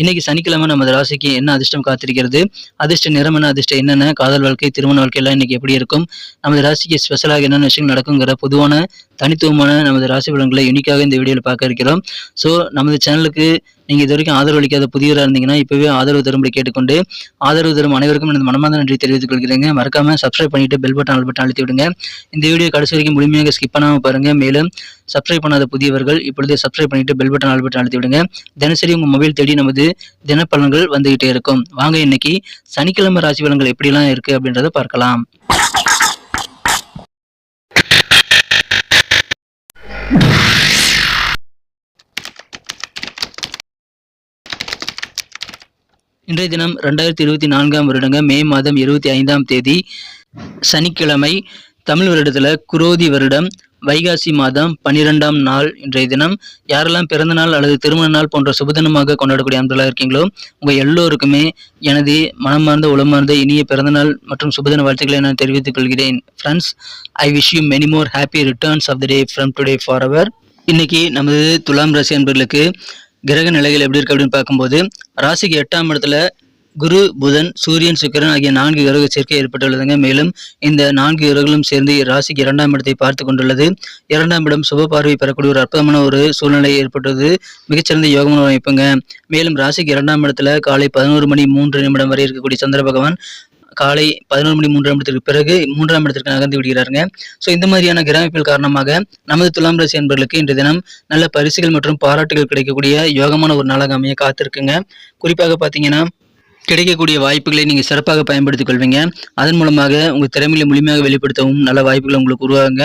இன்னைக்கு சனிக்கிழமை நமது ராசிக்கு என்ன அதிர்ஷ்டம் காத்திருக்கிறது? அதிர்ஷ்ட நிறமன அதிர்ஷ்டம் என்னென்ன காதல் வாழ்க்கை திருமண வாழ்க்கை எல்லாம் இன்னைக்கு எப்படி இருக்கும்? நமது ராசிக்கு ஸ்பெஷலாக என்னென்ன விஷயங்கள் நடக்குங்கிற பொதுவான தனித்துவமான நமது ராசி பலன்களை யூனிக்காக இந்த வீடியோவில் பார்க்க இருக்கிறோம். ஸோ நமது சேனலுக்கு நீங்கள் இது வரைக்கும் ஆதரவு அளிக்காத புதியவராக இருந்தீங்கன்னா இப்போவே ஆதரவு தரும்படி கேட்டுக்கொண்டு ஆதரவு தரும் அனைவருக்கும் எனது மனமார்ந்த நன்றி தெரிவித்துக் கொள்கிறேங்க. மறக்காம சப்ஸ்கிரைப் பண்ணிட்டு பெல் பட்டன் ஆல் பட்டன் அழுத்தி விடுங்க. இந்த வீடியோ கடைசி வரைக்கும் முழுமையாக ஸ்கிப் பண்ணாமல் பாருங்க. மேலும் சப்ஸ்கிரைப் பண்ணாத புதியவர்கள் இப்பொழுதே சப்ஸ்கிரைப் பண்ணிட்டு பெல் பட்டன் ஆல் பட்டன் அழுத்தி விடுங்க. தினசரி உங்கள் மொபைல் தேடி நமது தினப்பலன்கள் வந்துகிட்டே இருக்கும். வாங்க இன்னைக்கு சனிக்கிழமை ராசி பலன்கள் எப்படிலாம் இருக்கு அப்படின்றத பார்க்கலாம். இன்றைய தினம் ரெண்டாயிரத்தி இருபத்தி நான்காம் வருடங்க மே மாதம் இருபத்தி ஐந்தாம் தேதி சனிக்கிழமை தமிழ் வருடத்தில் குரோதி வருடம் வைகாசி மாதம் பன்னிரெண்டாம் நாள் இன்றைய தினம். யாரெல்லாம் பிறந்த நாள் அல்லது திருமண நாள் போன்ற சுபதினமாக கொண்டாடக்கூடிய அன்பெல்லாம் இருக்கீங்களோ உங்கள் எல்லோருக்குமே எனது மனமார்ந்த உளமார்ந்த இனிய பிறந்தநாள் மற்றும் சுபதின வாழ்த்துக்களை நான் தெரிவித்துக் கொள்கிறேன். Friends I wish you many more happy returns of the day from today for அவர் இன்னைக்கு நமது துலாம் ராசி அன்பர்களுக்கு கிரக நிலைகள் எப்படி இருக்கு அப்படின்னு பார்க்கும்போது ராசிக்கு எட்டாம் இடத்துல குரு புதன் சூரியன் சுக்கிரன் ஆகிய நான்கு கிரக சேர்க்கை ஏற்பட்டுள்ளதுங்க. மேலும் இந்த நான்கு கிரகங்களும் சேர்ந்து ராசிக்கு இரண்டாம் இடத்தை பார்த்து கொண்டுள்ளது. இரண்டாம் இடம் சுப பார்வை பெறக்கூடிய ஒரு அற்புதமான ஒரு சூழ்நிலை ஏற்பட்டது மிகச்சிறந்த யோகமான அமைப்புங்க. மேலும் ராசிக்கு இரண்டாம் இடத்துல காலை பதினோரு மணி மூன்று நிமிடம் வரை இருக்கக்கூடிய சந்திர பகவான் காலை பதினோரு மணி மூன்றாம் இடத்திற்கு பிறகு மூன்றாம் இடத்திற்கு நகர்ந்து விடுகிறாருங்க. ஸோ இந்த மாதிரியான கிராமிப்பில் காரணமாக நமது துலாம் ராசி என்பர்களுக்கு இன்று தினம் நல்ல பரிசுகள் மற்றும் பாராட்டுகள் கிடைக்கக்கூடிய யோகமான ஒரு நாளாக அமைய காத்திருக்குங்க. குறிப்பாக பார்த்தீங்கன்னா கிடைக்கக்கூடிய வாய்ப்புகளை நீங்கள் சிறப்பாக பயன்படுத்திக் கொள்வீங்க அதன் மூலமாக உங்கள் திறமையை முழுமையாக வெளிப்படுத்தவும் நல்ல வாய்ப்புகள் உங்களுக்கு உருவாகுங்க.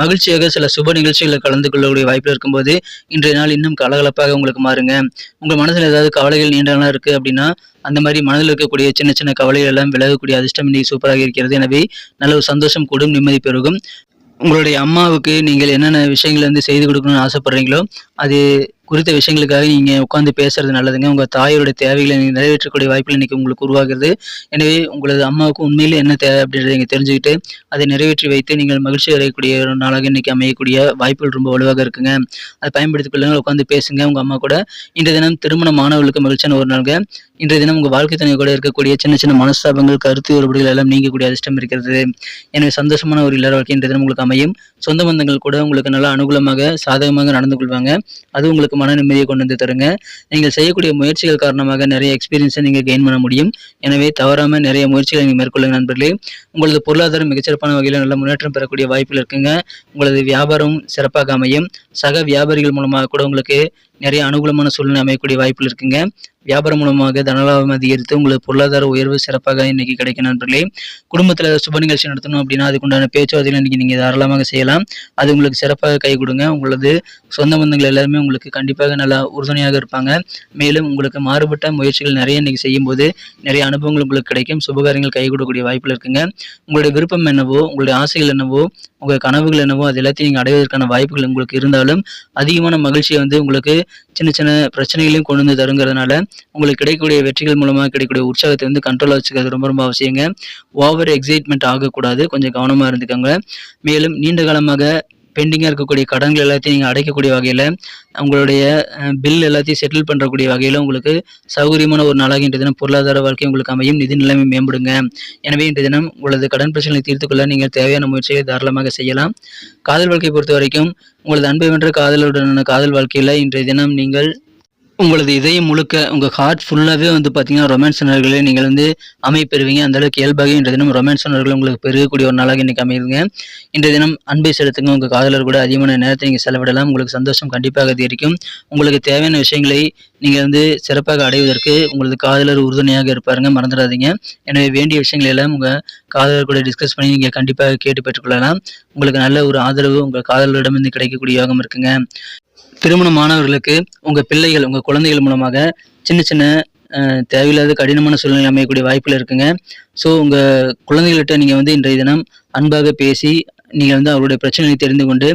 மகிழ்ச்சியாக சில சுப நிகழ்ச்சிகளில் கலந்து கொள்ளக்கூடிய வாய்ப்பு இருக்கும்போது இன்றைய நாள் இன்னும் கலகலப்பாக உங்களுக்கு மாறுங்க. உங்கள் மனதில் ஏதாவது கவலைகள் நீண்ட நாளாக இருக்குது அப்படின்னா அந்த மாதிரி மனதில் இருக்கக்கூடிய சின்ன சின்ன கவலைகள் எல்லாம் விலகக்கூடிய அதிர்ஷ்டம் இன்னைக்கு சூப்பராக இருக்கிறது. எனவே நல்ல ஒரு சந்தோஷம் கூடும் நிம்மதி பெருகும். உங்களுடைய அம்மாவுக்கு நீங்கள் என்னென்ன விஷயங்கள் வந்து செய்து கொடுக்கணும்னு ஆசைப்படுறீங்களோ அது குறித்த விஷயங்களுக்காக நீங்கள் உட்காந்து பேசுறது நல்லதுங்க. உங்கள் தாயோட தேவைகளை நீங்கள் நிறைவேற்றக்கூடிய வாய்ப்புகள் இன்னைக்கு உங்களுக்கு உருவாகிறது. எனவே உங்களது அம்மாவுக்கு உண்மையில் என்ன தேவை அப்படின்றத நீங்கள் தெரிஞ்சுக்கிட்டு அதை நிறைவேற்றி வைத்து நீங்கள் மகிழ்ச்சி அடையக்கூடிய ஒரு நாளாக இன்னைக்கு அமையக்கூடிய வாய்ப்புகள் ரொம்ப வலுவாக இருக்குங்க. அதை பயன்படுத்திக் கொள்ளுங்க உட்காந்து பேசுங்க. உங்கள் அம்மா கூட இன்றைய தினம் திருமண மாணவர்களுக்கு மகிழ்ச்சியான ஒரு நாளுங்க. இன்றைய தினம் உங்கள் வாழ்க்கை துணை கூட இருக்கக்கூடிய சின்ன சின்ன மனஸ்தாபங்கள் கருத்து வேறுபாடுகள் எல்லாம் நீங்கக்கூடிய அதிர்ஷ்டம் இருக்கிறது. எனவே சந்தோஷமான ஒரு இல்லற வாழ்க்கை இன்றைய தினம் உங்களுக்கு அமையும். சொந்த பந்தங்கள் கூட உங்களுக்கு நல்லா அனுகூலமாக சாதகமாக நடந்து கொள்வாங்க. அது உங்களுக்கு மன நிம்மதியை கொண்டு வந்து தருங்க. நீங்கள் செய்யக்கூடிய முயற்சிகள் காரணமாக நிறைய எக்ஸ்பீரியன்ஸை நீங்கள் கெயின் பண்ண முடியும். எனவே தவறாமல் நிறைய முயற்சிகளை நீங்கள் மேற்கொள்ளுங்க நண்பர்களே. உங்களது பொருளாதாரம் மிகச்சிறப்பான வகையில் நல்ல முன்னேற்றம் பெறக்கூடிய வாய்ப்புகள் இருக்குங்க. உங்களது வியாபாரம் சிறப்பாக அமையும். சக வியாபாரிகள் மூலமாக கூட உங்களுக்கு நிறைய அனுகூலமான சூழ்நிலை அமையக்கூடிய வாய்ப்புகள் இருக்குங்க. வியாபாரம் மூலமாக தனலாபம் அதிகரித்து உங்களுக்கு பொருளாதார உயர்வு சிறப்பாக இன்னைக்கு கிடைக்கும் நண்பர்களே. குடும்பத்தில் சுப நிகழ்ச்சி நடத்தணும் அப்படின்னா அதுக்குண்டான பேச்சுவார்த்தைகள் இன்னைக்கு நீங்கள் தாராளமாக செய்யலாம். அது உங்களுக்கு சிறப்பாக கை கொடுங்க. உங்களது சொந்த பந்தங்கள் எல்லாருமே உங்களுக்கு கண்டிப்பாக நல்லா உறுதுணையாக இருப்பாங்க. மேலும் உங்களுக்கு மாறுபட்ட முயற்சிகள் நிறைய இன்னைக்கு செய்யும்போது நிறைய அனுபவங்கள் உங்களுக்கு கிடைக்கும். சுபகாரியங்கள் கை கொடுக்கக்கூடிய வாய்ப்புகள் இருக்குங்க. உங்களுடைய விருப்பம் என்னவோ உங்களுடைய ஆசைகள் என்னவோ உங்கள் கனவுகள் என்னவோ அது எல்லாத்தையும் நீங்கள் அடைவதற்கான வாய்ப்புகள் உங்களுக்கு இருந்தாலும் அதிகமான மகிழ்ச்சியை வந்து உங்களுக்கு சின்ன சின்ன பிரச்சனைகளையும் கொண்டு வந்து தருங்கிறதுனால உங்களுக்கு கிடைக்கக்கூடிய வெற்றிகள் மூலமாக கிடைக்கக்கூடிய உற்சாகத்தை வந்து கண்ட்ரோலாக வச்சுக்கிறது ரொம்ப ரொம்ப அவசியங்க. ஓவர் எக்ஸைட்மெண்ட் ஆகக்கூடாது. கொஞ்சம் கவனமாக இருந்துக்கோங்க. மேலும் நீண்ட காலமாக பெண்டிங்காக இருக்கக்கூடிய கடன்கள் எல்லாத்தையும் நீங்கள் அடைக்கக்கூடிய வகையில் உங்களுடைய பில் எல்லாத்தையும் செட்டில் பண்ணுறக்கூடிய வகையில் உங்களுக்கு சௌகரியமான ஒரு நாளாக இன்றைய தினம் பொருளாதார வாழ்க்கை உங்களுக்கு அமையும். நிதி நிலைமை மேம்படுங்க. எனவே இன்றைய தினம் உங்களது கடன் பிரச்சனை தீர்த்துக்கொள்ள நீங்கள் தேவையான முயற்சிகளை தாராளமாக செய்யலாம். காதல் வாழ்க்கை பொறுத்த வரைக்கும் உங்களது அன்பை வென்ற காதலுடனான காதல் வாழ்க்கையில் இன்றைய தினம் நீங்கள் உங்களது இதயம் முழுக்க உங்கள் ஹார்ட் ஃபுல்லாகவே வந்து பார்த்தீங்கன்னா ரொமான்ஸ் உணர்வுகளை நீங்கள் வந்து அமைப்பெறுவீங்க அந்த அளவுக்கு இயல்பாக இன்றைய தினம் ரொமான்ஸ் உணர்வுகள் உங்களுக்கு பெருகக்கூடிய ஒரு நாளாக இன்றைக்கி அமையுங்க இன்றைய தினம் அன்பை செலுத்துங்க. உங்கள் காதலர் கூட அதிகமான நேரத்தை நீங்கள் செலவிடலாம். உங்களுக்கு சந்தோஷம் கண்டிப்பாக அதிகரிக்கும். உங்களுக்கு தேவையான விஷயங்களை நீங்கள் வந்து சிறப்பாக அடைவதற்கு உங்களது காதலர் உறுதுணையாக இருப்பாருங்க. மறந்துடாதீங்க. எனவே வேண்டிய விஷயங்களை எல்லாம் உங்கள் காதலர் கூட டிஸ்கஸ் பண்ணி நீங்கள் கண்டிப்பாக கேட்டு பெற்றுக்கொள்ளலாம். உங்களுக்கு நல்ல ஒரு ஆதரவு உங்கள் காதலரிடமிருந்து கிடைக்கக்கூடிய யோகம் இருக்குங்க. திருமணமானவர்களுக்கு உங்கள் பிள்ளைகள் உங்கள் குழந்தைகள் மூலமாக சின்ன சின்ன தேவையில்லாத கடினமான சூழ்நிலை அமையக்கூடிய வாய்ப்புகள் இருக்குங்க. ஸோ உங்கள் குழந்தைகள்கிட்ட நீங்கள் வந்து இன்றைய தினம் அன்பாக பேசி நீங்கள் வந்து அவருடைய பிரச்சனையை தெரிந்து கொண்டு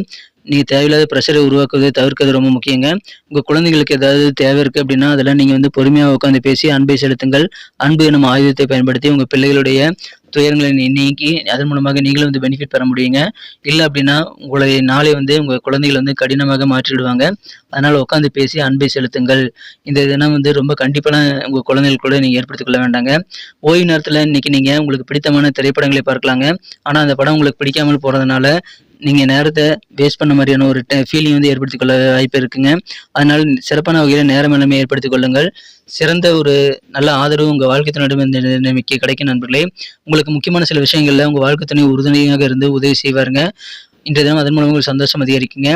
நீங்கள் தேவையில்லாத ப்ரெஷரை உருவாக்குவதை தவிர்க்கிறது ரொம்ப முக்கியங்க. உங்கள் குழந்தைகளுக்கு ஏதாவது தேவை இருக்குது அப்படின்னா அதெல்லாம் நீங்கள் வந்து பொறுமையாக உட்காந்து பேசி அன்பை செலுத்துங்கள். அன்பு எனும் ஆயுதத்தை பயன்படுத்தி உங்கள் பிள்ளைகளுடைய துயரங்களை நீ- நீக்கி அதன் மூலமாக நீங்களும் வந்து பெனிஃபிட் பெற முடியுங்க. இல்லை அப்படின்னா உங்களுடைய நாளை வந்து உங்கள் குழந்தைகள் வந்து கடினமாக மாற்றிவிடுவாங்க. அதனால் உட்காந்து பேசி அன்பை செலுத்துங்கள். இந்த தினம் வந்து ரொம்ப கண்டிப்பான உங்கள் குழந்தைகள் கூட நீங்கள் ஏற்படுத்திக் கொள்ள வேண்டாங்க. ஓய்வு நேரத்தில் இன்னைக்கு நீங்கள் உங்களுக்கு பிடித்தமான திரைப்படங்களை பார்க்கலாங்க. ஆனால் அந்த படம் உங்களுக்கு பிடிக்காமல் போகிறதுனால நீங்கள் நேரத்தை வேஸ்ட் பண்ண மாதிரியான ஒரு ஃபீலிங் வந்து ஏற்படுத்திக் கொள்ள வாய்ப்பு இருக்குங்க. அதனால் சிறப்பான வகையில் நேர மேலாண்மை ஏற்படுத்திக் கொள்ளுங்கள். சிறந்த ஒரு நல்ல ஆதரவு உங்கள் வாழ்க்கை துணையிடம் நிலைமைக்கு கிடைக்கும் நண்பர்களே. உங்களுக்கு முக்கியமான சில விஷயங்களில் உங்கள் வாழ்க்கை துணை உறுதுணையாக இருந்து உதவி செய்வாருங்க. இன்றைய தினம் அதன் மூலம் உங்களுக்கு சந்தோஷம் அதிகரிக்குங்க.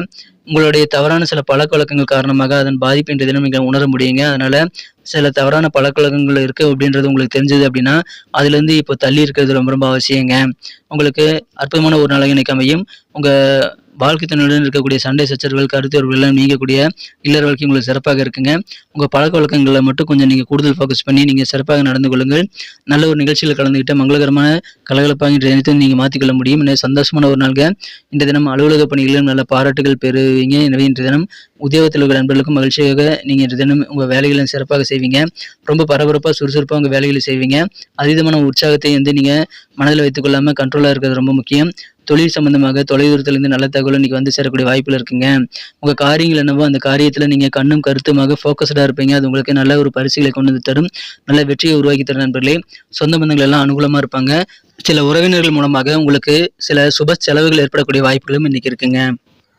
உங்களுடைய தவறான சில பழக்க வழக்கங்கள் காரணமாக அதன் பாதிப்பு இன்றைய தினம் நீங்கள் உணர முடியுங்க. அதனால் சில தவறான பழக்க வழக்கங்கள் இருக்குது அப்படின்றது உங்களுக்கு தெரிஞ்சது அப்படின்னா அதுலேருந்து இப்போ தள்ளி இருக்கிறது ரொம்ப ரொம்ப அவசியங்க. உங்களுக்கு அற்புதமான ஒரு நாளாக இணைக்கமையும் அமையும். உங்கள் வாழ்க்கை துணையுடன் இருக்கக்கூடிய சண்டை சச்சரவுகள் கருத்து எல்லாம் நீங்கக்கூடிய இல்லற வாழ்க்கை உங்களுக்கு சிறப்பாக இருக்குங்க. உங்கள் பழக்க வழக்கங்களை மட்டும் கொஞ்சம் நீங்கள் கூடுதல் ஃபோக்கஸ் பண்ணி நீங்கள் சிறப்பாக நடந்து கொள்ளுங்கள். நல்ல ஒரு நிகழ்ச்சியில் கலந்துக்கிட்டு மங்களகரமான கலகலப்பாக இன்றைய நீங்கள் மாற்றிக்கொள்ள முடியும். எனவே சந்தோஷமான ஒரு நாள்க இந்த தினம் அலுவலக பணிகளிலும் நல்ல பாராட்டுகள் பெறுவீங்க. எனவே இன்றைய தினம் உத்தியோகத்தில் உள்ள நண்பர்களுக்கும் மகிழ்ச்சியாக நீங்கள் இன்றைய தினம் உங்கள் வேலைகளை சிறப்பாக செய்வீங்க. ரொம்ப பரபரப்பாக சுறுசுறுப்பாக உங்கள் வேலைகளை செய்வீங்க. அதீதமான உற்சாகத்தை வந்து நீங்கள் மனதில் வைத்துக்கொள்ளாமல் கண்ட்ரோலாக இருக்கிறது ரொம்ப முக்கியம். தொழில் சம்பந்தமாக தொலைதூரத்திலிருந்து நல்ல தகவல் இன்னைக்கு வந்து சேரக்கூடிய வாய்ப்பில் இருக்குங்க. உங்கள் காரியங்கள் என்னவோ அந்த காரியத்தில் நீங்கள் கண்ணும் கருத்துமாக ஃபோக்கஸ்டாக இருப்பீங்க. அது உங்களுக்கு நல்ல ஒரு பரிசுகளை கொண்டு வந்து தரும். நல்ல வெற்றியை உருவாக்கி தரும் நண்பர்களே. சொந்த பந்தங்கள் எல்லாம் அனுகூலமாக இருப்பாங்க. சில உறவினர்கள் மூலமாக உங்களுக்கு சில சுப செலவுகள் ஏற்படக்கூடிய வாய்ப்புகளும் இன்னைக்கு இருக்குங்க.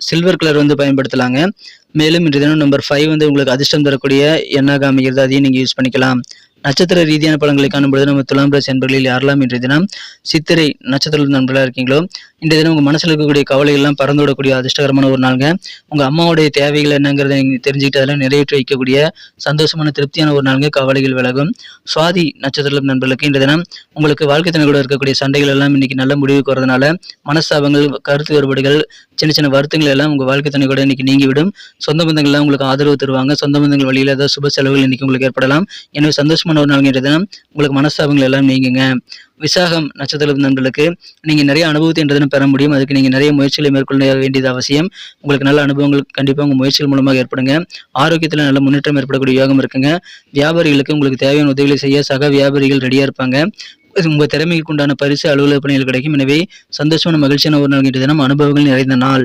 சில்வர் கலர் வந்து பயன்படுத்தலாங்க. மேலும் இன்று தினம் நம்பர் ஃபைவ் வந்து உங்களுக்கு அதிர்ஷ்டம் தரக்கூடிய எண்ணாக அமைகிறது அதையும் நீங்கள் யூஸ் பண்ணிக்கலாம். நட்சத்திர ரீதியான பலன்களை காணும்பொழுது நம்ம துலாம் ராசி என்பர்களில் யாரெல்லாம் இன்றைய தினம் சித்திரை நட்சத்திர நண்பர்களாக இருக்கீங்களோ இன்றைய தினம் உங்கள் மனசில் இருக்கக்கூடிய கவலைகள் எல்லாம் பறந்து விடக்கூடிய அதிர்ஷ்டகரமான ஒரு நாளுங்க. உங்கள் அம்மாவுடைய தேவைகள் என்னங்கிறத நீங்கள் தெரிஞ்சுக்கிட்டு அதெல்லாம் நிறைவேற்றி வைக்கக்கூடிய சந்தோஷமான திருப்தியான ஒரு நாளுங்க கவலைகள் விலகும். சுவாதி நட்சத்திர நண்பர்களுக்கு இன்றைய தினம் உங்களுக்கு வாழ்க்கை தினம் கூட இருக்கக்கூடிய சண்டைகள் எல்லாம் இன்னைக்கு நல்ல முடிவுக்கு வரதுனால மனஸ்தாபங்கள் கருத்து வேறுபாடுகள் சின்ன சின்ன வருத்தங்கள் எல்லாம் உங்கள் வாழ்க்கை துணை கூட இன்னைக்கு நீங்கிவிடும். சொந்த பந்தங்கள்லாம் உங்களுக்கு ஆதரவு தருவாங்க. சொந்த பந்தங்கள் வழியில் ஏதாவது சுப செலவுகள் இன்னைக்கு உங்களுக்கு ஏற்படலாம். எனவே சந்தோஷமான ஒரு நாள் தான் தினம் உங்களுக்கு மனஸ்தாபங்கள் எல்லாம் நீங்குங்க. விசாகம் நட்சத்திர நண்பர்களுக்கு நீங்கள் நிறைய அனுபவத்தை பெற முடியும். அதுக்கு நீங்கள் நிறைய முயற்சிகளை மேற்கொள்ள வேண்டியது அவசியம். உங்களுக்கு நல்ல அனுபவங்கள் கண்டிப்பாக உங்கள் முயற்சிகள் மூலமாக ஏற்படுங்க. ஆரோக்கியத்தில் நல்ல முன்னேற்றம் ஏற்படக்கூடிய யோகம் இருக்குங்க. வியாபாரிகளுக்கு உங்களுக்கு தேவையான உதவிகளை செய்ய சக வியாபாரிகள் ரெடியாக இருப்பாங்க. உங்கள் திறமைக்கு உண்டான பரிசு அலுவலக பணிகள் கிடைக்கும். எனவே சந்தோஷமான மகிழ்ச்சியான ஒரு நாள் தினம் அனுபவங்கள் நிறைந்த நாள்.